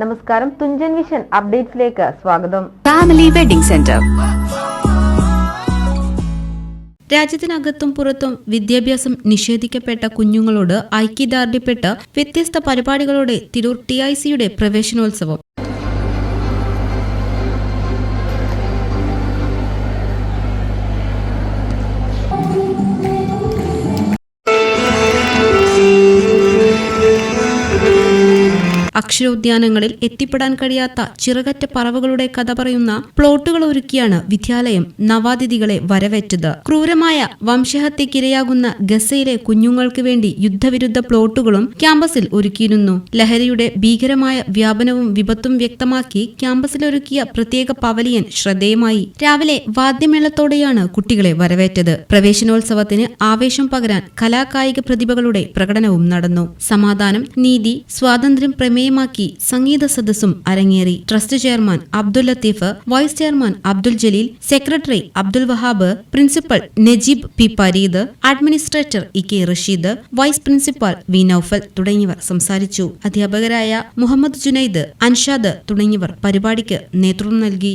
നമസ്കാരം. തുഞ്ചൻ വിഷൻ അപ്ഡേറ്റ്സിലേക്ക് സ്വാഗതം. Family wedding centre രാജ്യത്തിനകത്തും പുറത്തും വിദ്യാഭ്യാസം നിഷേധിക്കപ്പെട്ട കുഞ്ഞുങ്ങളോട് ഐക്യദാർഢ്യപ്പെട്ട് വ്യത്യസ്ത പരിപാടികളോടെ തിരൂർ ടി ഐ സിയുടെ പ്രവേശനോത്സവം. അക്ഷരോദ്യാനങ്ങളിൽ എത്തിപ്പെടാൻ കഴിയാത്ത ചിറകറ്റ പറവകളുടെ കഥ പറയുന്ന പ്ലോട്ടുകൾ ഒരുക്കിയാണ് വിദ്യാലയം നവാതിഥികളെ വരവേറ്റത്. ക്രൂരമായ വംശഹത്യക്കിരയാകുന്ന ഗസയിലെ കുഞ്ഞുങ്ങൾക്ക് വേണ്ടി യുദ്ധവിരുദ്ധ പ്ലോട്ടുകളും ക്യാമ്പസിൽ ഒരുക്കിയിരുന്നു. ലഹരിയുടെ ഭീകരമായ വ്യാപനവും വിപത്തും വ്യക്തമാക്കി ക്യാമ്പസിൽ ഒരുക്കിയ പ്രത്യേക പവലിയൻ ശ്രദ്ധേയമായി. രാവിലെ വാദ്യമേളത്തോടെയാണ് കുട്ടികളെ വരവേറ്റത്. പ്രവേശനോത്സവത്തിന് ആവേശം പകരാൻ കലാകായിക പ്രതിഭകളുടെ പ്രകടനവും നടന്നു. സമാധാനം നീതി സ്വാതന്ത്ര്യം പ്രമേയമാക്കി സംഗീത സദസ്സും അരങ്ങേറി. Trust chairman Abdul Latheef vice chairman Abdul Jaleel secretary Abdul Wahab principal Najeeb P Pareed administrator E K Rasheed vice principal V Noufal തുടങ്ങിയവർ സംസാരിച്ചു. അധ്യാപകരായ മുഹമ്മദ് ജുനൈദ് അൻഷാദ് തുടങ്ങിയവർ പരിപാടിക്ക് നേതൃത്വം നൽകി.